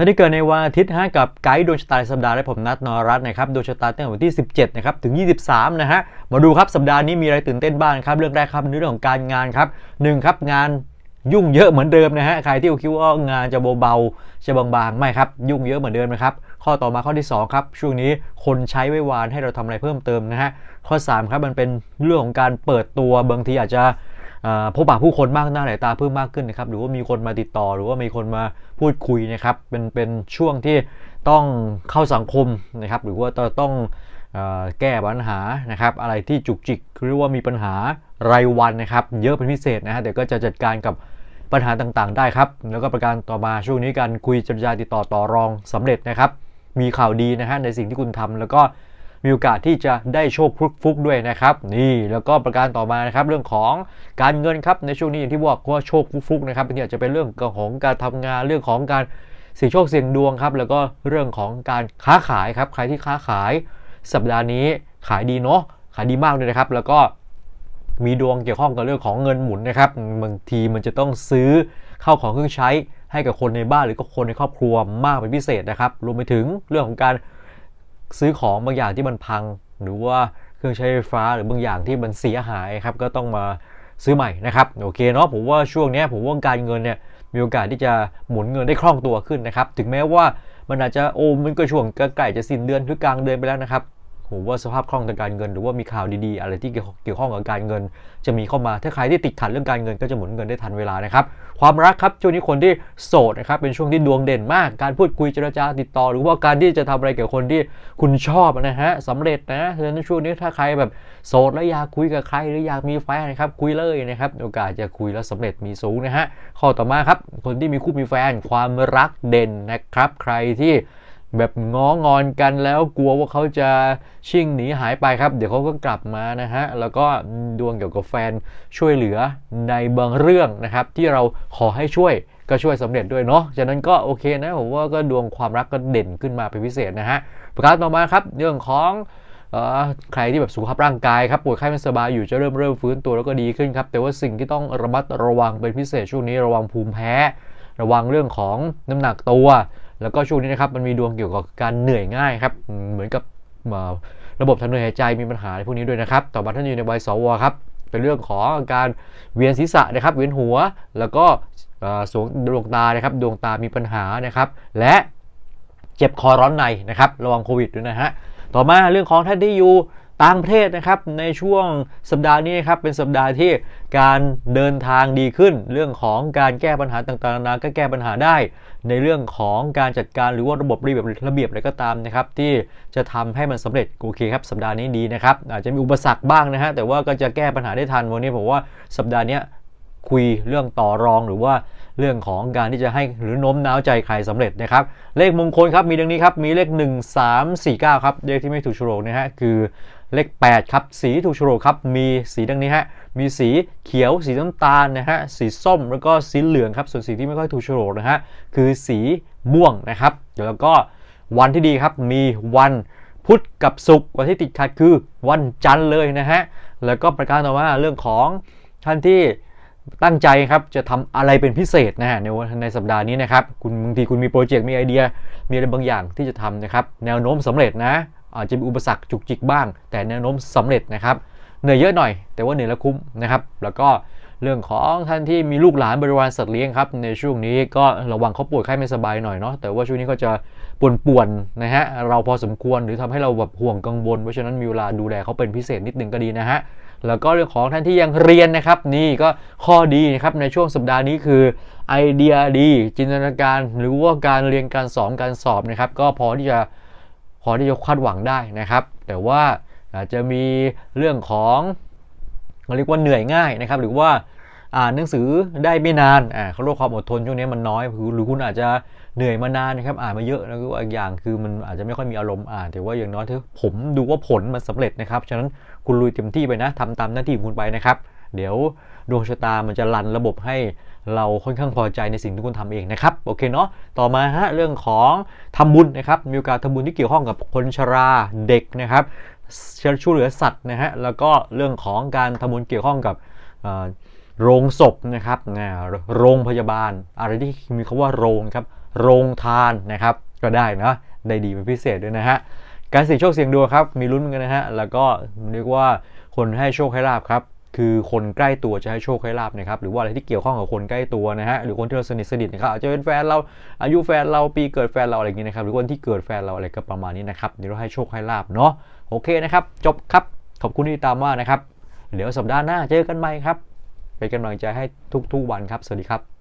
ท่านที่เกิดในวันอาทิตย์ฮะกับไกด์ดวงชะตาสัปดาห์และผมนัทนรรัตน์นะครับดวงชะตาตั้งแต่วันที่ 17นะครับถึง 23นะฮะมาดูครับสัปดาห์นี้มีอะไรตื่นเต้นบ้างครับเรื่องแรกครับในเรื่องของการงานครับหนึ่งครับงานยุ่งเยอะเหมือนเดิมนะฮะใครที่คิดว่างานจะเบาๆจะบางๆไม่ครับ ยุ่งเยอะเหมือนเดิมนะครับข้อต่อมาข้อที่สองครับ ช่วงนี้คนใช้ไว้วานให้เราทำอะไรเพิ่มเติมนะฮะข้อสามครับมันเป็นเรื่องของการเปิดตัวบางทีอาจจะ พบปะผู้คนมากหน้าหลายตาเพิ่มมากขึ้นนะครับหรือว่ามีคนมาติดต่อ หรือว่ามีคนมาพูดคุยนะครับเป็นเป็นช่วงที่ต้องเข้าสังคมนะครับหรือว่าต้องอแก้ปัญหานะครับอะไรที่จุกจิกหรือว่ามีปัญหารายวันนะครับเยอะเป็นพิเศษนะฮะเดี๋ยวก็จะจัดการกับปัญหาต่างๆ ได้ครับ แล้วก็ประการต่อมาช่วงนี้การคุยเจรจาติดต่อต่อรองสำเร็จนะครับ มีข่าวดีนะฮะในสิ่งที่คุณทำแล้วก็ มีโอกาสที่จะได้โชคฟุกๆด้วยนะครับ นี่แล้วก็ประการต่อมานะครับเรื่องของการเงินครับในช่วงนี้อย่างที่บอกว่าโชคฟุกๆนะครับบางทีอาจจะเป็นเรื่องของการทำงานเรื่องของการเสี่ยงโชคเสี่ยงดวงครับ แล้วก็เรื่องของการค้าขายครับ ใครที่ค้าขายสัปดาห์นี้ขายดีเนาะขายดีมากเลยนะครับ แล้วก็มีดวงเกี่ยวข้องกับเรื่องของเงินหมุนนะครับบางทีมันจะต้องซื้อเข้าของเครื่องใช้ให้กับคนในบ้านหรือก็คนในครอบครัวมากเป็นพิเศษนะครับรวมไปถึงเรื่องของการ ซื้อของบางอย่างที่มันพัง หรือว่าเครื่องใช้ไฟฟ้าหรือบางอย่างที่มันเสียหายครับก็ต้องมาซื้อใหม่นะครับโอเคเนาะผมว่าช่วงนี้ผมว่าการเงินเนี่ยมีโอกาสที่จะหมุนเงินได้คล่องตัวขึ้นนะครับ ถึงแม้ว่ามันอาจจะโอ้มันก็ช่วงใกล้จะสิ้นเดือนหรือกลางเดือนไปแล้วนะครับ ผมว่าสภาพคล่องทางการเงิน หรือว่ามีข่าวดีๆ อะไรที่เกี่ยวข้องกับการเงิน จะมีเข้ามาถ้าใครที่ติดขัดเรื่องการเงินก็จะหมุนเงินได้ทันเวลานะครับความรักครับช่วงนี้คนที่โสดนะครับเป็นช่วงที่ดวงเด่นมาก การพูดคุยเจรจาติดต่อ หรือว่าการที่จะทำอะไรเกี่ยวกับคนที่คุณชอบนะฮะสำเร็จนะฉะนั้นช่วงนี้ถ้าใครแบบโสดแล้วอยากคุยกับใครหรืออยากมีแฟนนะครับคุยเลยนะครับโอกาสจะคุยแล้วสำเร็จมีสูงนะฮะข้อต่อมาครับคนที่มีคู่มีแฟนความรักเด่นนะครับใครที่ แบบง้องอนกันแล้วกลัวว่าเขาจะชิ่งหนีหายไปครับ เดี๋ยวเขาก็กลับมานะฮะ แล้วก็ดวงเกี่ยวกับแฟนช่วยเหลือในบางเรื่องนะครับ ที่เราขอให้ช่วยก็ช่วยสำเร็จด้วยเนาะ ฉะนั้นก็โอเคนะผมว่าก็ดวงความรักก็เด่นขึ้นมาเป็นพิเศษนะฮะ ประการต่อมาครับเรื่องของใครที่แบบสุขภาพร่างกายครับป่วยไข้ไม่สบายอยู่จะเริ่มเริ่มฟื้นตัวแล้วก็ดีขึ้นครับ แต่ว่าสิ่งที่ต้องระมัดระวังเป็นพิเศษช่วงนี้ระวังภูมิแพ้ ระวังเรื่องของน้ำหนักตัว แล้วก็ช่วงนี้นะครับมันมีดวงเกี่ยวกับการเหนื่อยง่ายครับ เหมือนกับระบบทางเดินหายใจมีปัญหาในพวกนี้ด้วยนะครับ ต่อมาท่านอยู่ในวัยสวครับ เป็นเรื่องของการเวียนศีรษะนะครับ เวียนหัว แล้วก็สวงดวงตานะครับ ดวงตามีปัญหานะครับ และเจ็บคอร้อนในนะครับ ระวังโควิดด้วยนะฮะ ต่อมาเรื่องของท่านที่อยู่ ต่างประเทศนะครับในช่วงสัปดาห์นี้นะครับเป็นสัปดาห์ที่การเดินทางดีขึ้น เรื่องของการแก้ปัญหาต่างๆนานาก็แก้ปัญหาได้ ในเรื่องของการจัดการหรือว่าระบบระเบียบระเบียบอะไรก็ตามนะครับที่จะทำให้มันสำเร็จโอเคครับสัปดาห์นี้ดีนะครับอาจจะมีอุปสรรคบ้างนะฮะแต่ว่าก็จะแก้ปัญหาได้ทันวันนี้ผมว่าสัปดาห์นี้คุยเรื่องต่อรองหรือว่าเรื่องของการที่จะให้หรือโน้มน้าวใจใครสำเร็จนะครับ เลขมงคลครับมีดังนี้ครับมีเลข 1 3 4 9 ครับเลขที่ไม่ถูกโฉลกนะฮะคือ เลข 8 ครับ สีถูกโฉลกครับ มีสีดังนี้ฮะ มีสีเขียว สีน้ำตาลนะฮะ สีส้ม แล้วก็สีเหลืองครับ ส่วนสีที่ไม่ค่อยถูกโฉลกนะฮะ คือสีม่วงนะครับแล้วก็วันที่ดีครับ มีวันพุธกับศุกร์ วันที่ติดขัดคือวันจันทร์เลยนะฮะ แล้วก็ประการต่อมาเรื่องของท่านที่ตั้งใจครับจะทำอะไรเป็นพิเศษนะฮะในวันในสัปดาห์นี้นะครับ คุณบางทีคุณมีโปรเจกต์มีไอเดีย มีอะไรบางอย่างที่จะทำนะครับ แนวโน้มสำเร็จนะ อาจจะมีอุปสรรคจุกจิกบ้าง แต่แนวโน้มสำเร็จนะครับเหนื่อยเยอะหน่อย แต่ว่าเหนื่อยแล้วคุ้มนะครับแล้วก็เรื่องของท่านที่มีลูกหลานบริวารสัตว์เลี้ยงครับในช่วงนี้ก็ระวังเขาป่วยไข้ไม่สบายหน่อยเนาะแต่ว่าช่วงนี้ก็จะป่วนๆนะฮะเราพอสมควรหรือทำให้เราแบบห่วงกังวลเพราะฉะนั้นมีเวลาดูแลเขาเป็นพิเศษนิดนึงก็ดีนะฮะแล้วก็เรื่องของท่านที่ยังเรียนนะครับ นี่ก็ข้อดีนะครับในช่วงสัปดาห์นี้คือไอเดียดี จินตนาการ หรือว่าการเรียนการสอนการสอบนะครับ ก็พอที่จะ พอที่จะคาดหวังได้นะครับ แต่ว่าอาจจะมีเรื่องของเรียกว่าเหนื่อยง่ายนะครับ หรือว่าอ่านหนังสือได้ไม่นานอ่าเขาเรียกความอดทนช่วงนี้มันน้อยหรือคุณอาจจะเหนื่อยมานานนะครับอ่านมาเยอะแล้วก็อีกอย่างคือมันอาจจะไม่ค่อยมีอารมณ์อ่านแต่ว่าอย่างน้อยเถอะผมดูว่าผลมันสำเร็จนะครับฉะนั้นคุณลุยเต็มที่ไปนะทำตามหน้าที่ของคุณไปนะครับ เดี๋ยวดวงชะตามันจะรันระบบให้เราค่อนข้างพอใจในสิ่งที่คุณทำเองนะครับโอเคเนาะต่อมาฮะเรื่องของทำบุญนะครับมีโอกาสทำบุญที่เกี่ยวข้องกับคนชราเด็กนะครับช่วยเหลือสัตว์นะฮะแล้วก็เรื่องของการทำบุญเกี่ยวข้องกับโรงศพนะครับนะโรงพยาบาล อะไรที่มีคำว่าโรงครับโรงทานนะครับก็ได้นะได้ดีเป็นพิเศษด้วยนะฮะการเสี่ยงโชคเสี่ยงดวงครับมีลุ้นเหมือนกันนะฮะแล้วก็เรียกว่าคนให้โชคให้ลาบครับ คือคนใกล้ตัวจะให้โชคให้ลาบนะครับหรือว่าอะไรที่เกี่ยวข้องกับคนใกล้ตัวนะฮะหรือคนที่เราสนิทสนิทนะครับอาจจะเป็นแฟนเราอายุแฟนเราปีเกิดแฟนเราอะไรอย่างนี้นะครับหรือคนที่เกิดแฟนเราอะไรก็ประมาณนี้นะครับเดี๋ยวเราให้โชคให้ลาบเนาะโอเคนะครับ จบครับขอบคุณที่ติดตามมานะครับ เดี๋ยวสัปดาห์หน้าเจอกันใหม่ครับเป็นกำลังใจให้ทุกๆวันครับสวัสดีครับ